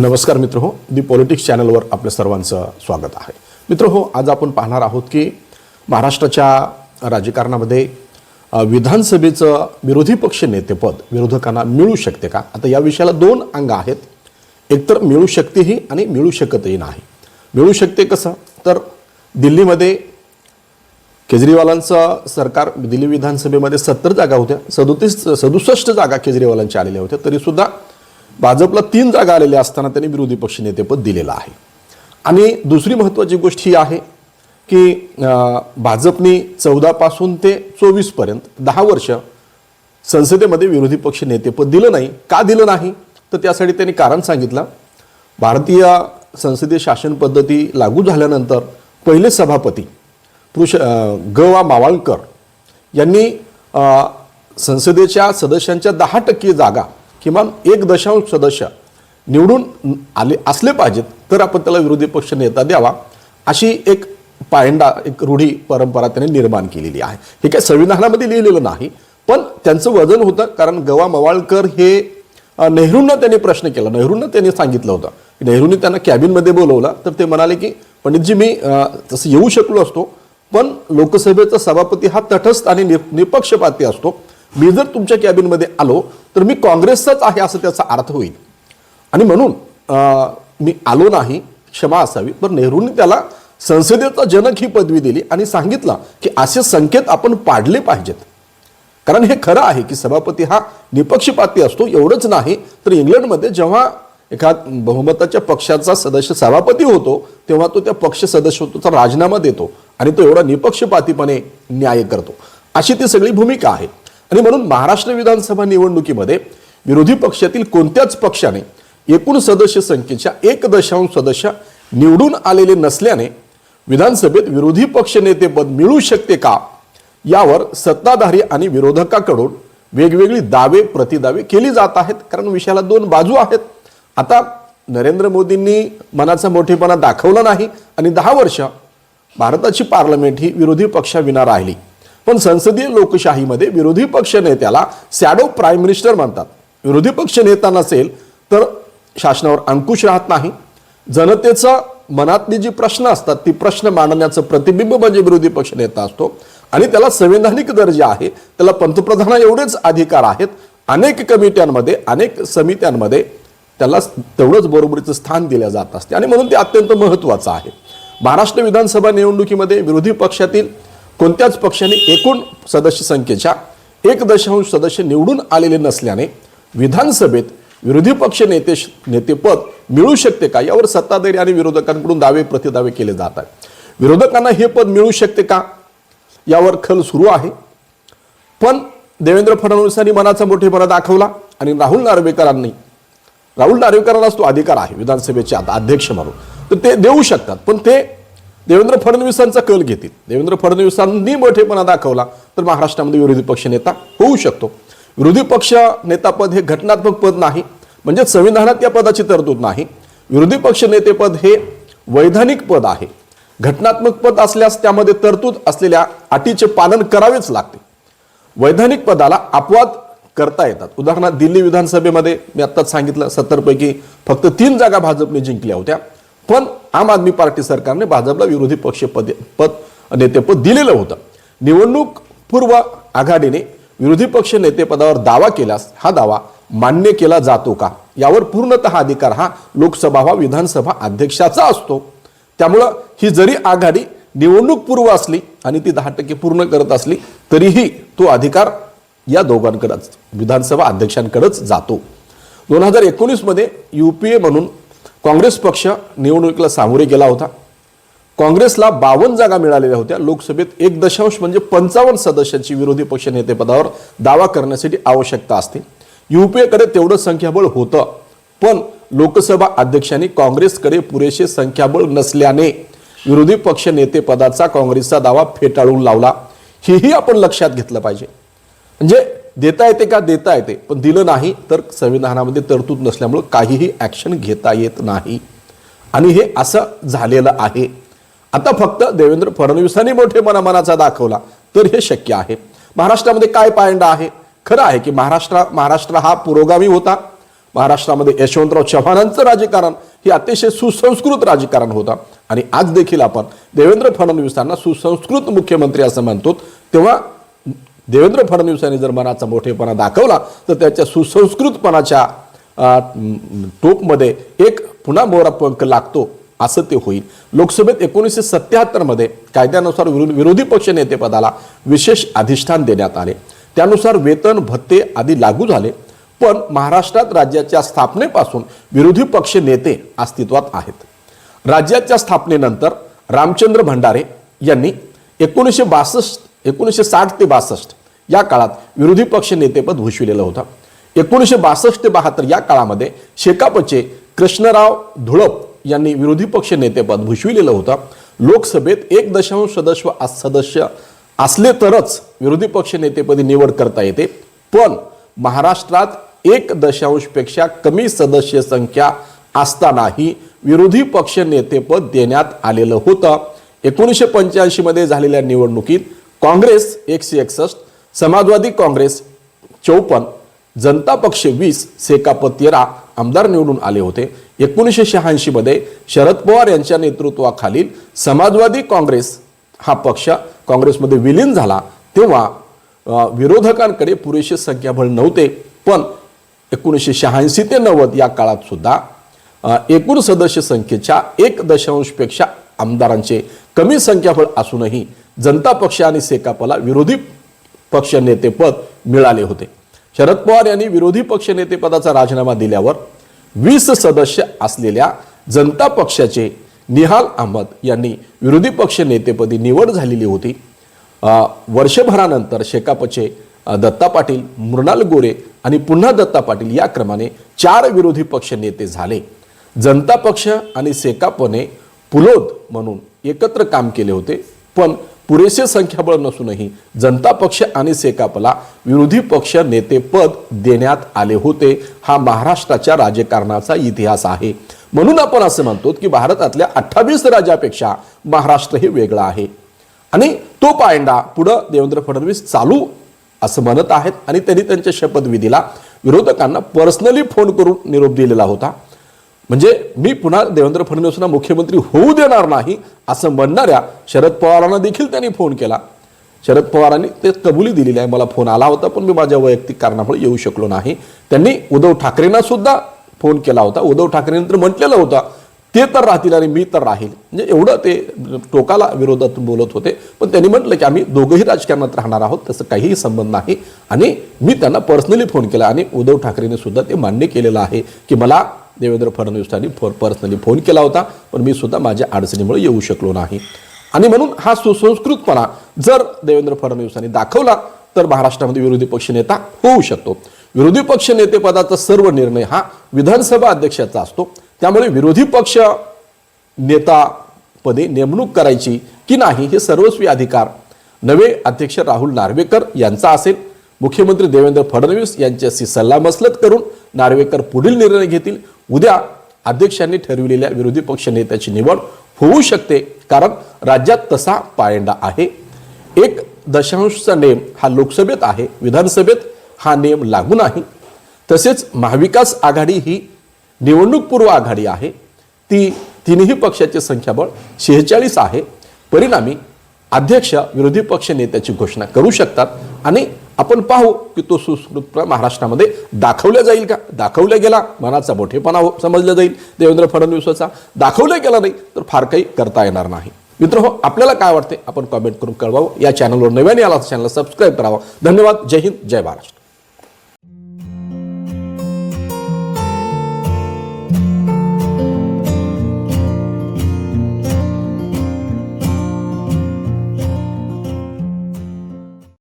नमस्कार मित्र हो दी पॉलिटिक्स चॅनलवर आपल्या सर्वांचं स्वागत आहे. मित्र हो आज आपण पाहणार आहोत की महाराष्ट्राच्या राजकारणामध्ये विधानसभेचं विरोधी पक्ष नेतेपद विरोधकांना मिळू शकते का? आता या विषयाला दोन अंग आहेत. एकतर मिळू शकतेही आणि मिळू शकतही नाही. मिळू शकते कसं? तर दिल्लीमध्ये केजरीवालांचं सरकार दिल्ली विधानसभेमध्ये सत्तर जागा होत्या. सदोतीस सदुसष्ट जागा केजरीवालांच्या आलेल्या होत्या. तरीसुद्धा भाजपला तीन जागा आलेल्या असताना त्यांनी विरोधी पक्षनेतेपद दिलेलं आहे. आणि दुसरी महत्त्वाची गोष्ट ही आहे की भाजपने चौदापासून ते चोवीसपर्यंत दहा वर्ष संसदेमध्ये विरोधी पक्ष नेतेपद दिलं नाही. का दिलं नाही? तर त्यासाठी त्यांनी कारण सांगितलं. भारतीय संसदीय शासन पद्धती लागू झाल्यानंतर पहिले सभापती पुरुष ग वा मावाळकर यांनी संसदेच्या सदस्यांच्या दहा टक्के जागा किमान एक दशांश सदस्य निवडून आले असले पाहिजेत तर आपण त्याला विरोधी पक्ष नेता द्यावा अशी एक पायंडा एक रूढी परंपरा त्याने निर्माण केलेली आहे. हे काय संविधानामध्ये लिहिलेलं नाही पण त्यांचं वजन होतं कारण गवा मवाळकर हे नेहरूंना त्यांनी प्रश्न केला. नेहरूंना त्यांनी सांगितलं होतं. नेहरूंनी त्यांना कॅबिनमध्ये बोलवलं तर ते म्हणाले की पंडितजी मी तसं येऊ शकलो असतो पण लोकसभेचा सभापती हा तटस्थ आणि निपक्षपाती असतो मी जर तुमच्या कॅबिनमध्ये आलो तर मी काँग्रेसचाच आहे असं त्याचा अर्थ होईल. आणि म्हणून मी आलो नाही क्षमा असावी पण नेहरूंनी त्याला संसदेचा जनक ही पदवी दिली आणि सांगितलं की असे संकेत आपण पाडले पाहिजेत. कारण हे खरं आहे की सभापती हा निपक्षपाती असतो एवढंच नाही तर इंग्लंडमध्ये जेव्हा एखाद बहुमताच्या पक्षाचा सदस्य सभापती होतो तेव्हा तो त्या पक्ष सदस्यत्वाचा राजीनामा देतो आणि तो एवढा निपक्षपातीपणे न्याय करतो. अशी ती सगळी भूमिका आहे. आणि म्हणून महाराष्ट्र विधानसभा निवडणुकीमध्ये विरोधी पक्षातील कोणत्याच पक्षाने एकूण सदस्य संख्येच्या एक दशांश सदस्य निवडून आलेले नसल्याने विधानसभेत विरोधी पक्षनेतेपद मिळू शकते का? यावर सत्ताधारी आणि विरोधकाकडून वेगवेगळी दावे प्रतिदावे केली जात आहेत. कारण विषयाला दोन बाजू आहेत. आता नरेंद्र मोदींनी मनाचा मोठेपणा दाखवला नाही आणि दहा वर्ष भारताची पार्लमेंट ही विरोधी पक्षाविना राहिली. पण संसदीय लोकशाहीमध्ये विरोधी पक्ष नेत्याला सॅडो प्राईम मिनिस्टर म्हणतात. विरोधी पक्ष नेता नसेल तर शासनावर अंकुश राहत नाही. जनतेचं मनातली जी प्रश्न असतात ती प्रश्न मांडण्याचं प्रतिबिंब म्हणजे विरोधी पक्ष नेता असतो. आणि त्याला संवैधानिक दर्जा आहे त्याला पंतप्रधाना एवढेच अधिकार आहेत. अनेक कमिट्यांमध्ये अनेक समित्यांमध्ये त्याला तेवढंच बरोबरीचं स्थान दिलं जात असते. आणि म्हणून ते अत्यंत महत्त्वाचं आहे. महाराष्ट्र विधानसभा निवडणुकीमध्ये विरोधी पक्षातील कोणत्याच पक्षाने एकूण सदस्य संख्येच्या एक दशांश सदस्य निवडून आलेले नसल्याने विधानसभेत विरोधी पक्ष नेते नेतेपद मिळू शकते का? यावर सत्ताधारी आणि विरोधकांकडून दावे प्रतिदावे केले जात आहेत. विरोधकांना हे पद मिळू शकते का? यावर खल सुरू आहे. पण देवेंद्र फडणवीसांनी मनाचा मोठेपणा दाखवला आणि राहुल नार्वेकरांनी राहुल नार्वेकरांनाच तो अधिकार आहे विधानसभेचे आता अध्यक्ष म्हणून. तर ते देऊ शकतात पण ते देवेंद्र फडणवीसांचा कल घेतील. देवेंद्र फडणवीसांनी मोठेपणा दाखवला तर महाराष्ट्रामध्ये विरोधी पक्ष नेता होऊ शकतो. विरोधी पक्ष नेतापद हे घटनात्मक पद नाही म्हणजे संविधानात या पदाची तरतूद नाही. विरोधी पक्ष नेतेपद हे वैधानिक पद आहे. घटनात्मक पद असल्यास त्यामध्ये तरतूद असलेल्या अटीचे पालन करावेच लागते. वैधानिक पदाला अपवाद करता येतात. उदाहरणार्थ दिल्ली विधानसभेमध्ये मी आत्ताच सांगितलं सत्तरपैकी फक्त तीन जागा भाजपने जिंकल्या होत्या. पण आम आदमी पार्टी सरकारने भाजपला विरोधी पक्ष पद पद नेतेपद दिलेलं होतं. निवडणूक पूर्व आघाडीने विरोधी पक्ष नेतेपदावर दावा केल्यास हा दावा मान्य केला जातो का? यावर पूर्णतः अधिकार हा लोकसभा वा विधानसभा अध्यक्षाचा असतो. त्यामुळं ही जरी आघाडी निवडणूक पूर्व असली आणि ती दहा टक्के पूर्ण करत असली तरीही तो अधिकार या दोघांकडेच विधानसभा अध्यक्षांकडेच जातो. दोन हजार एकोणीसमध्ये यू पी ए म्हणून काँग्रेस पक्ष निवडणुकीला सामोरे गेला होता. काँग्रेसला बावन्न जागा मिळालेल्या होत्या. लोकसभेत एक दशांश म्हणजे पंचावन्न सदस्यांची विरोधी पक्ष नेतेपदावर दावा करण्यासाठी आवश्यकता असते. युपीएकडे तेवढं संख्याबळ होतं. पण लोकसभा अध्यक्षांनी काँग्रेसकडे पुरेसे संख्याबळ नसल्याने विरोधी पक्ष नेतेपदाचा काँग्रेसचा दावा फेटाळून लावला. हेही आपण लक्षात घेतलं पाहिजे. म्हणजे देता येते का देता येते पण दिलं नाही तर संविधानामध्ये तरतूद नसल्यामुळं काहीही ॲक्शन घेता येत नाही. आणि हे असं झालेलं आहे. आता फक्त देवेंद्र फडणवीसांनी मोठे मनामनाचा दाखवला तर हे शक्य आहे. महाराष्ट्रामध्ये काय पायंडा आहे? खरं आहे की महाराष्ट्र महाराष्ट्र हा पुरोगामी होता. महाराष्ट्रामध्ये यशवंतराव चव्हाणांचं राजकारण हे अतिशय सुसंस्कृत राजकारण होतं. आणि आज देखील आपण देवेंद्र फडणवीसांना सुसंस्कृत मुख्यमंत्री असं म्हणतो तेव्हा देवेंद्र फडणवीसांनी जर मनाचा मोठेपणा दाखवला तर त्याच्या सुसंस्कृतपणाच्या टोपमध्ये एक पुन्हा मोरा पंख लागतो असं ते होईल. लोकसभेत एकोणीसशे सत्याहत्तरमध्ये कायद्यानुसार विरोधी पक्ष नेतेपदाला विशेष अधिष्ठान देण्यात आले. त्यानुसार वेतन भत्ते आदी लागू झाले पण महाराष्ट्रात राज्याच्या स्थापनेपासून विरोधी पक्ष नेते अस्तित्वात आहेत. राज्याच्या स्थापनेनंतर रामचंद्र भंडारे यांनी एकोणीसशे बासष्ट एकोणीसशे साठ ते बासष्ट या काळात विरोधी पक्ष नेतेपद भूषविलेलं होतं. एकोणीसशे बासष्ट ते बहात्तर या काळामध्ये शेकापचे कृष्णराव धुळप यांनी विरोधी पक्ष नेतेपद भूषविलेलं होतं. लोकसभेत एक दशांश सदस्य सदस्य असले तरच विरोधी पक्ष नेतेपदी निवड करता येते. पण महाराष्ट्रात एक दशांशपेक्षा कमी सदस्य संख्या असतानाही विरोधी पक्ष नेतेपद देण्यात आलेलं होतं. एकोणीसशे पंच्याऐंशी मध्ये झालेल्या निवडणुकीत काँग्रेस एकशे एकसष्ट समाजवादी काँग्रेस चौपन्न जनता पक्ष वीस सेकाप तेरा आमदार निवडून आले होते. एकोणीसशे शहाऐंशीमध्ये शरद पवार यांच्या नेतृत्वाखालील समाजवादी काँग्रेस हा पक्ष काँग्रेसमध्ये विलीन झाला. तेव्हा विरोधकांकडे पुरेसे संख्याबळ नव्हते. पण एकोणीसशे शहाऐंशी ते नव्वद या काळात सुद्धा एकूण सदस्य संख्येच्या एक दशांशपेक्षा आमदारांचे कमी संख्याबळ असूनही जनता पक्ष आणि सेकापला विरोधी पक्ष नेतेपद मिळाले होते. शरद पवार यांनी विरोधी पक्ष नेतेपदाचा राजीनामा दिल्यावर वीस सदस्य असलेल्या जनता पक्षाचे निहाल अहमद यांनी विरोधी पक्ष नेतेपदी निवड झालेली होती. वर्षभरानंतर शेकापचे दत्ता पाटील मृणाल गोरे आणि पुन्हा दत्ता पाटील या क्रमाने चार विरोधी पक्ष नेते झाले. जनता पक्ष आणि सेकापने पुलोद म्हणून एकत्र काम केले होते पण पुरेसे संख्याबळ नसूनही जनता पक्ष आणि सेकापला विरोधी पक्ष नेतेपद देण्यात आले होते. हा महाराष्ट्राच्या राजकारणाचा इतिहास आहे. म्हणून आपण असं म्हणतो की भारतातल्या अठ्ठावीस राज्यापेक्षा महाराष्ट्र हे वेगळं आहे. आणि तो पायंडा पुढं देवेंद्र फडणवीस चालू असं म्हणत आहेत आणि त्यांनी त्यांच्या शपथविधीला विरोधकांना पर्सनली फोन करून निरोप दिलेला होता. म्हणजे मी पुन्हा देवेंद्र फडणवीसांना मुख्यमंत्री होऊ देणार नाही असं म्हणणाऱ्या शरद पवारांना देखील त्यांनी फोन केला. शरद पवारांनी ते कबुली दिलेली आहे. मला फोन आला होता पण मी माझ्या वैयक्तिक कारणामुळे येऊ शकलो नाही. त्यांनी उद्धव ठाकरेंना सुद्धा फोन केला होता. उद्धव ठाकरेंनी तर म्हटलेलं होतं ते तर राहतील आणि मी तर राहील. म्हणजे एवढं ते टोकाला विरोधात बोलत होते. पण त्यांनी म्हटलं की आम्ही दोघंही राजकारणात राहणार आहोत तसं काहीही संबंध नाही. आणि मी त्यांना पर्सनली फोन केला आणि उद्धव ठाकरेंनी सुद्धा ते मान्य केलेलं आहे की मला देवेंद्र फडणवीसांनी फो पर्सनली फोन केला होता पण मी सुद्धा माझ्या अडचणीमुळे येऊ शकलो नाही. आणि म्हणून हा सुसंस्कृतपणा जर देवेंद्र फडणवीसांनी दाखवला तर महाराष्ट्रामध्ये विरोधी पक्ष नेता होऊ शकतो. विरोधी पक्ष नेतेपदाचा सर्व निर्णय हा विधानसभा अध्यक्षाचा असतो. त्यामुळे विरोधी पक्ष नेतापदे नेमणूक करायची की नाही हे सर्वस्वी अधिकार नवे अध्यक्ष राहुल नार्वेकर यांचा असेल. मुख्यमंत्री देवेंद्र फडणवीस यांच्याशी सल्लामसलत करून नार्वेकर पुढील निर्णय घेतील. उद्या अध्यक्षांनी ठरविलेल्या विरोधी पक्ष नेत्याची निवड होऊ शकते कारण राज्यात तसा पायंडा आहे. एक दशांशचा नेम हा लोकसभेत आहे विधानसभेत हा नेम लागू नाही. तसेच महाविकास आघाडी ही निवडणूकपूर्व आघाडी आहे. ती तिन्ही पक्षाचे संख्याबळ शेहेचाळीस आहे. परिणामी अध्यक्ष विरोधी पक्ष नेत्याची घोषणा करू शकतात आणि आपण पाहू की तो सुस्कृत महाराष्ट्रामध्ये दाखवला जाईल का? दाखवला गेला मनाचा मोठेपणा हो समजला जाईल. देवेंद्र फडणवीसाचा दाखवला गेला नाही तर फार काही करता येणार नाही. मित्र हो आपल्याला काय वाटते? आपण कॉमेंट करून कळवावं. या चॅनलवर नव्याने आला चॅनल सबस्क्राईब करावं. धन्यवाद. जय हिंद. जय महाराष्ट्र.